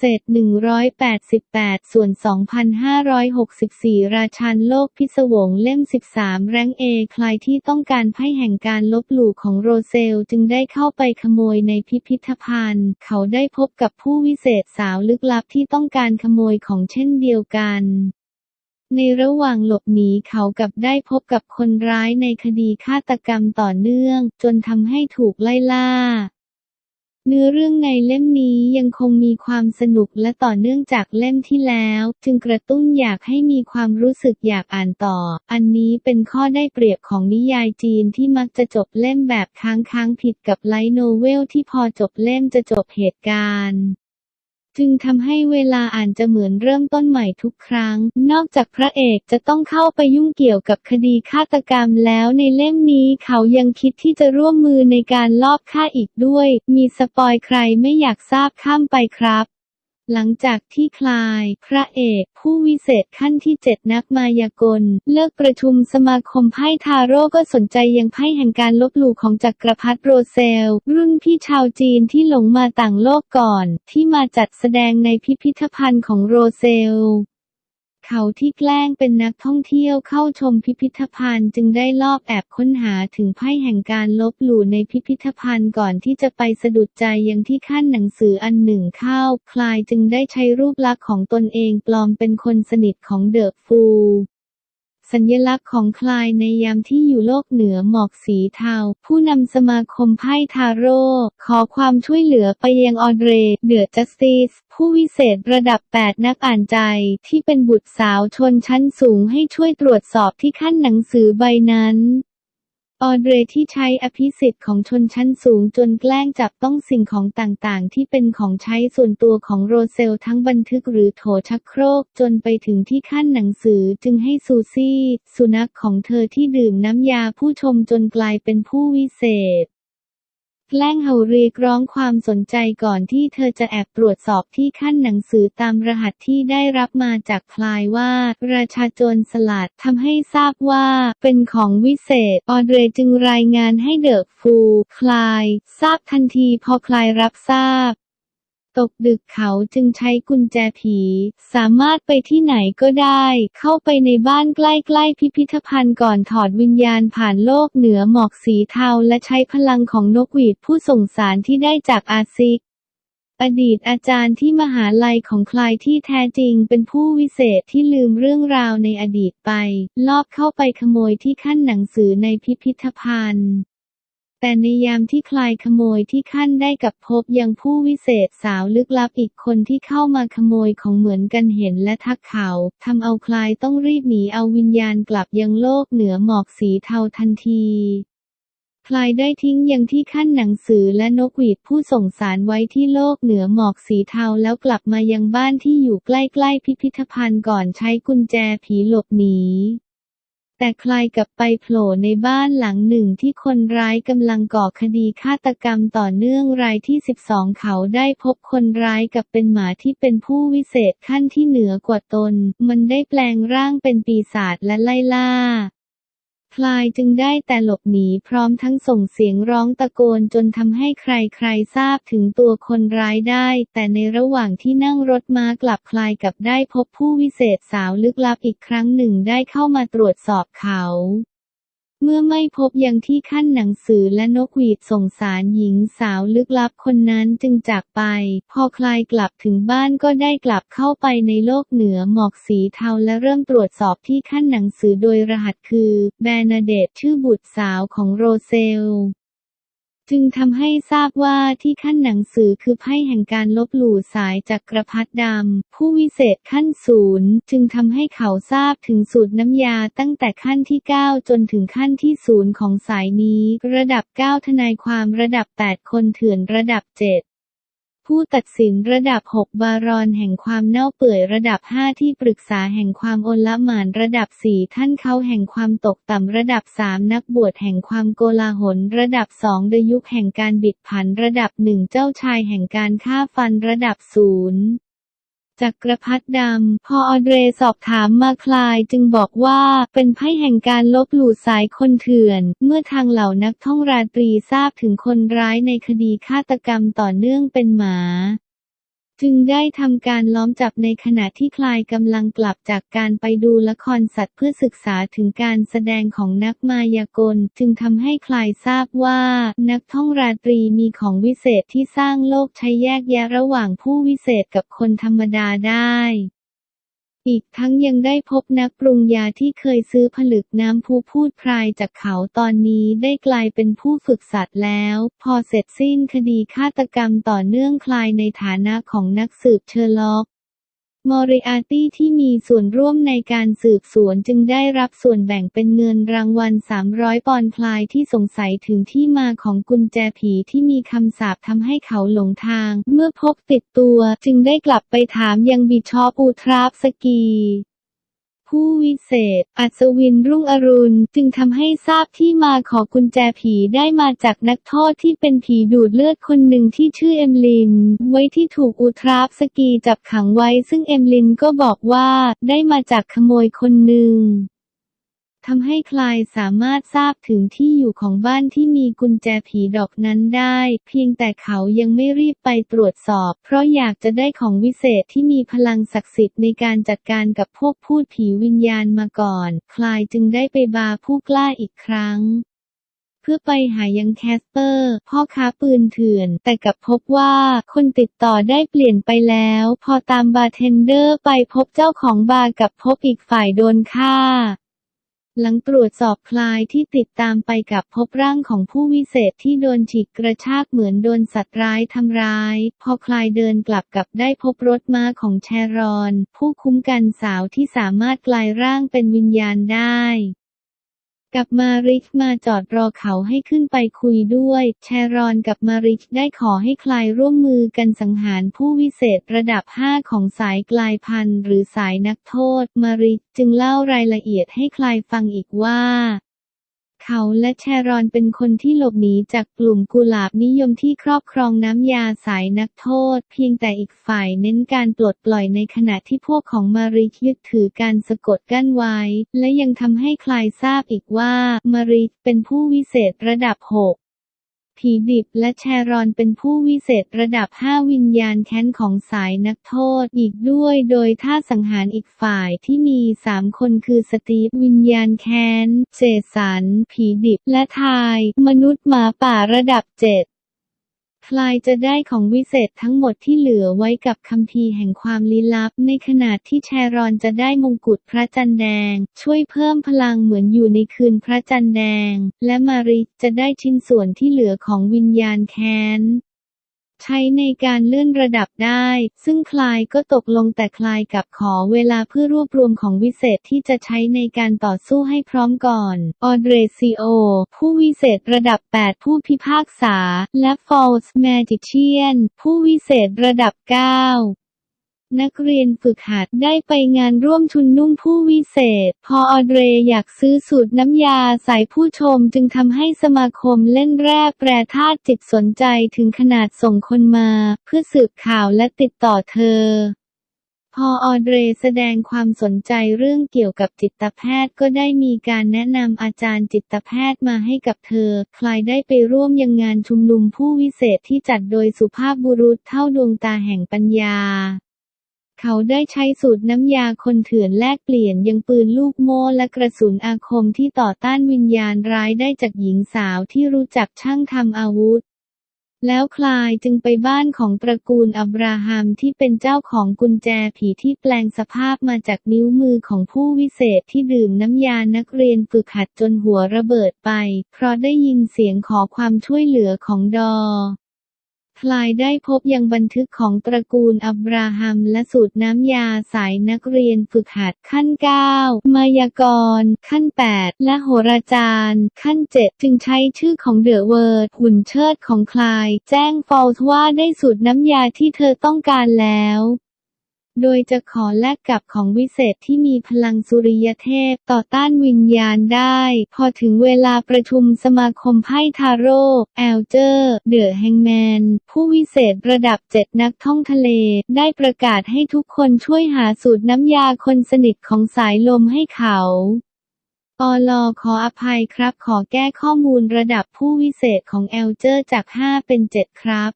เศษ 188 ส่วน 2,564 ราชันโลกพิศวงเล่ม 13 แรงเอใครที่ต้องการไพ่แห่งการลบหลู่ของโรเซลจึงได้เข้าไปขโมยในพิพิธภัณฑ์ เขาได้พบกับผู้วิเศษสาวลึกลับที่ต้องการขโมยของเช่นเดียวกันในระหว่างหลบหนีเขากับได้พบกับคนร้ายในคดีฆาตกรรมต่อเนื่อง จนทำให้ถูกไล่ล่า เนื้อเรื่องในเล่มนี้ยังคงมีความสนุกและต่อเนื่องจากเล่มที่แล้ว จึงกระตุ้นอยากให้มีความรู้สึกอยากอ่านต่อ อันนี้เป็นข้อได้เปรียบของนิยายจีนที่มักจะจบเล่มแบบค้างค้างๆผิดกับไลท์โนเวลที่พอจบเล่มจะจบเหตุการณ์ จึงทำให้เวลาอ่านจะเหมือนเริ่มต้นใหม่ทุกครั้ง นอกจากพระเอกจะต้องเข้าไปยุ่งเกี่ยวกับคดีฆาตกรรมแล้วในเล่มนี้เขายังคิดที่จะร่วมมือในการลอบฆ่าอีกด้วย มีสปอยใครไม่อยากทราบข้ามไปครับ หลังจากที่คลาย พระเอก ผู้วิเศษขั้นที่เจ็ดนักมายากล เลิกประชุมสมาคมไพ่ทาโร่ก็สนใจยังไพ่แห่งการลบหลู่ของจักรพรรดิโรเซล รุ่นพี่ชาวจีนที่หลงมาต่างโลกก่อน ที่มาจัดแสดงในพิพิธภัณฑ์ของโรเซล เขาที่แกล้งเป็นนักท่องเที่ยวเข้าชมพิพิธภัณฑ์จึงได้ลอบแอบค้นหาถึงไพ่แห่งการลบหลู่ในพิพิธภัณฑ์ก่อนที่จะไปสะดุดใจยังที่ขั้นหนังสืออันหนึ่งเข้า คลายจึงได้ใช้รูปลักษณ์ของตนเองปลอมเป็นคนสนิทของเดอะฟูล สัญลักษณ์ของคลายในยามที่อยู่โลกเหนือหมอกสีเทา ผู้นำสมาคมไพ่ทาโร่ขอความช่วยเหลือไปยังออเดรเดือจัสติส ผู้วิเศษระดับ 8 นักอ่านใจ ที่เป็นบุตรสาวชนชั้นสูงให้ช่วยตรวจสอบที่ขั้นหนังสือใบนั้น ออเดรที่ใช้อภิสิทธิ์ของชนชั้นสูงจนแกล้งจับต้องสิ่งของต่างๆ ที่เป็นของใช้ส่วนตัวของโรเซลทั้งบันทึกหรือโถชักโครกจนไปถึงที่ขั้นหนังสือจึงให้ซูซี่ สุนัขของเธอที่ดื่มน้ำยาผู้ชมจนกลายเป็นผู้วิเศษ แกล้งเห่าเรียกร้องความสนใจก่อนที่เธอจะแอบตรวจสอบที่ขั้นหนังสือตามรหัสที่ได้รับมาจากพลายว่า ราชาโจรสลัดทำให้ทราบว่า เป็นของวิเศษ ออเดรจึงรายงานให้เดอะฟู คลาย ทราบทันทีพอคลายรับทราบ ตกดึกเขาจึงใช้กุญแจผี สามารถไปที่ไหนก็ได้ เข้าไปในบ้านใกล้ๆพิพิธภัณฑ์ก่อนถอดวิญญาณผ่านโลกเหนือหมอกสีเทาและใช้พลังของนกหวีดผู้ส่งสารที่ได้จากอาซิกอดีตอาจารย์ที่มหาลัยของคลายที่แท้จริงเป็นผู้วิเศษที่ลืมเรื่องราวในอดีตไป ลอบเข้าไปขโมยที่ขั้นหนังสือในพิพิธภัณฑ์ แต่ในยามที่คลายขโมยที่ขั้นได้กับพบยังผู้วิเศษสาวลึกลับอีกคนที่เข้ามาขโมยของเหมือนกันเห็นและทักเขาทำเอาคลายต้องรีบหนีเอาวิญญาณกลับยังโลกเหนือหมอกสีเทาทันทีคลายได้ทิ้งยังที่ขั้นหนังสือและนกหวีดผู้ส่งสารไว้ที่โลกเหนือหมอกสีเทาแล้วกลับมายังบ้านที่อยู่ใกล้ๆพิพิธภัณฑ์ก่อนใช้กุญแจผีหลบหนี แต่คลายกลับไปโผล่ในบ้านหลังหนึ่งที่คนร้ายกำลังก่อคดีฆาตกรรมต่อเนื่องรายที่ 12 เขาได้พบคนร้ายกับเป็นหมาที่เป็นผู้วิเศษขั้นที่เหนือกว่าตน มันได้แปลงร่างเป็นปีศาจและไล่ล่า พลายจึงได้แต่หลบหนีพร้อมทั้งส่งเสียงร้องตะโกนจนทำให้ใครๆทราบถึงตัวคนร้ายได้ แต่ในระหว่างที่นั่งรถม้ากลับคลายกับได้พบผู้วิเศษสาวลึกลับอีกครั้งหนึ่งได้เข้ามาตรวจสอบเขา เมื่อไม่พบยังที่ขั้นหนังสือและนกหวีดส่งสารหญิงสาวลึกลับคนนั้นจึงจากไป พอคลายกลับถึงบ้านก็ได้กลับเข้าไปในโลกเหนือหมอกสีเทาและเริ่มตรวจสอบที่ขั้นหนังสือโดยรหัสคือ แบรนาเดตชื่อบุตรสาวของโรเซล จึงทำให้ทราบว่าที่ขั้นหนังสือคือไพ่แห่งการลบหลู่สายจากกระพัดดำ ผู้วิเศษขั้นศูนย์จึงทำให้เขาทราบถึงสูตรน้ำยาตั้งแต่ขั้นที่ 9 จนถึงขั้นที่ศูนย์ของสายนี้ ระดับ 9 ทนายความระดับ 8 คนเถื่อนระดับ 7 ผู้ตัดสินระดับ 6 บารอนแห่งความเน่าเปื่อยระดับ 5 ที่ปรึกษาแห่งความโอลหมานระดับ 4 ท่านเขาแห่งความตกต่ำระดับ 3 นักบวชแห่งความโกลาหลระดับ2เดยุคแห่งการบิดผันระดับ 1 เจ้าชายแห่งการฆ่าฟันระดับ 0 จักรพรรดิดำ พอออเดรสอบถามมาคลายจึงบอกว่าเป็นไพ่แห่งการลบหลู่สายคนเถื่อน เมื่อทางเหล่านักท่องราตรีทราบถึงคนร้ายในคดีฆาตกรรมต่อเนื่องเป็นหมา จึงได้ทำการล้อมจับในขณะที่คลายกำลังกลับจากการไปดูละครสัตว์เพื่อศึกษาถึงการแสดงของนักมายากล จึงทำให้คลายทราบว่า นักท่องราตรีมีของวิเศษที่สร้างโลกใช้แยกแยะระหว่างผู้วิเศษกับคนธรรมดาได้ อีกทั้งยังได้พบนักปรุงยาที่เคยซื้อผลึกน้ำผู้พูดพรายจากเขาตอนนี้ได้กลายเป็นผู้ฝึกสัตว์แล้ว พอเสร็จสิ้นคดีฆาตกรรมต่อเนื่องคลายในฐานะของนักสืบเชอร์ล็อก มอริอาร์ตี้ที่มีส่วนร่วมในการสืบสวนจึงได้รับส่วนแบ่งเป็นเงินรางวัล 300 ปอนด์คลายที่สงสัยถึงที่มาของกุญแจผีที่มีคำสาปทำให้เขาหลงทาง เมื่อพบติดตัวจึงได้กลับไปถามยังบิชอปูทราฟสกี ผู้วิเศษ อัศวินรุ่งอรุณ จึงทำให้ทราบที่มาของกุญแจผีได้มาจากนักโทษที่เป็นผีดูดเลือดคนหนึ่งที่ชื่อเอมลิน ไว้ที่ถูกอุทราฟสกีจับขังไว้ ซึ่งเอมลินก็บอกว่าได้มาจากขโมยคนหนึ่ง ทำให้คลายสามารถทราบถึงที่อยู่ของบ้านที่มีกุญแจผีดอกนั้นได้ เพียงแต่เขายังไม่รีบไปตรวจสอบ เพราะอยากจะได้ของวิเศษที่มีพลังศักดิ์สิทธิ์ในการจัดการกับพวกพูดผีวิญญาณมาก่อน คลายจึงได้ไปบาร์ผู้กล้าอีกครั้งเพื่อไปหายังแคสเปอร์ พ่อค้าปืนเถื่อน แต่กลับพบว่าคนติดต่อได้เปลี่ยนไปแล้ว พอตามบาร์เทนเดอร์ไปพบเจ้าของบาร์กับพบอีกฝ่ายโดนฆ่า หลังตรวจสอบคลายที่ติดตามไปกับพบร่างของผู้วิเศษที่โดนฉีกกระชากเหมือนโดนสัตว์ร้ายทำร้าย พอคลายเดินกลับกับได้พบรถม้าของแชรอน ผู้คุ้มกันสาวที่สามารถกลายร่างเป็นวิญญาณได้ กับมาริชมาจอดรอเขาให้ขึ้นไปคุยด้วย แชรอนกับมาริชได้ขอให้คลายร่วมมือกันสังหารผู้วิเศษระดับ 5 ของสายกลายพันธุ์หรือสายนักโทษ มาริชจึงเล่ารายละเอียดให้คลายฟังอีกว่า เขาและแชรอนเป็นคนที่หลบหนีจากกลุ่มกุหลาบนิยมที่ครอบครองน้ำยาสายนักโทษ เพียงแต่อีกฝ่ายเน้นการปลดปล่อยในขณะที่พวกของมาริกยึดถือการสะกดกั้นไว้ และยังทำให้คลายทราบอีกว่า มาริกเป็นผู้วิเศษระดับ6 ผีดิบและแชรอนเป็นผู้วิเศษระดับ 5 วิญญาณแค้นของสายนักโทษอีกด้วย โดยท่าสังหารอีกฝ่ายที่มี 3 คนคือสตีฟวิญญาณแค้น เจสัน ผีดิบและทาย มนุษย์หมาป่าระดับ 7 คลายจะได้ของวิเศษทั้งหมดที่เหลือไว้กับคัมภีร์แห่งความลี้ลับ ในขณะที่แชรอนจะได้มงกุฎพระจันทร์แดง ช่วยเพิ่มพลังเหมือนอยู่ในคืนพระจันทร์แดง และมาริจะได้ชิ้นส่วนที่เหลือของวิญญาณแค้น ใช้ในการเลื่อนระดับได้ ซึ่งคลายก็ตกลงแต่คลายกับขอเวลาเพื่อรวบรวมของวิเศษที่จะใช้ในการต่อสู้ให้พร้อมก่อน ออเดรซิโอ ผู้วิเศษระดับ 8 ผู้พิพากษา และฟอลส์แมจิเชียน ผู้วิเศษระดับ 9 นักเรียนฝึกหัดได้ไปงานร่วมชุนนุ่งผู้วิเศษ พอออเดรอยากซื้อสูตรน้ำยาใส่ผู้ชมจึงทำให้สมาคมเล่นแร่แปรธาตุจิตสนใจถึงขนาดส่งคนมา เพื่อสืบข่าวและติดต่อเธอพอออเดรแสดงความสนใจเรื่องเกี่ยวกับจิตแพทย์ก็ได้มีการแนะนำอาจารย์จิตแพทย์มาให้กับเธอคลายได้ไปร่วมยังงานชุมนุมผู้วิเศษที่จัดโดยสุภาพบุรุษเท่าดวงตาแห่งปัญญา เขาได้ใช้สูตรน้ำยาคนเถื่อนแลกเปลี่ยนยังปืนลูกโม่และกระสุนอาคมที่ต่อต้านวิญญาณร้ายได้จากหญิงสาวที่รู้จักช่างทำอาวุธ แล้วคลายจึงไปบ้านของตระกูลอับราฮัมที่เป็นเจ้าของกุญแจผีที่แปลงสภาพมาจากนิ้วมือของผู้วิเศษที่ดื่มน้ำยานักเรียนฝึกหัดจนหัวระเบิดไป เพราะได้ยินเสียงขอความช่วยเหลือของดอ คลายได้พบยังบันทึกของตระกูลอับราฮัมและสูตรน้ำยาสายนักเรียนฝึกหัดขั้น 9 มายากร ขั้น 8 และโหราจารย์ ขั้น 7 จึงใช้ชื่อของเดอะเวิร์ดหุ่นเชิดของคลาย แจ้งฟอลส์ว่าได้สูตรน้ำยาที่เธอต้องการแล้ว โดยจะขอแลกกับของวิเศษที่มีพลังสุริยเทพต่อต้านวิญญาณได้ พอถึงเวลาประชุมสมาคมไพ่ทาโร่แอลเจอร์ เดอแฮงแมน ผู้วิเศษระดับเจ็ดนักท่องทะเล ได้ประกาศให้ทุกคนช่วยหาสูตรน้ำยาคนสนิทของสายลมให้เขาอลอขออภัยครับ ขอแก้ข้อมูลระดับผู้วิเศษของแอลเจอร์จาก 5 เป็น 7 ครับ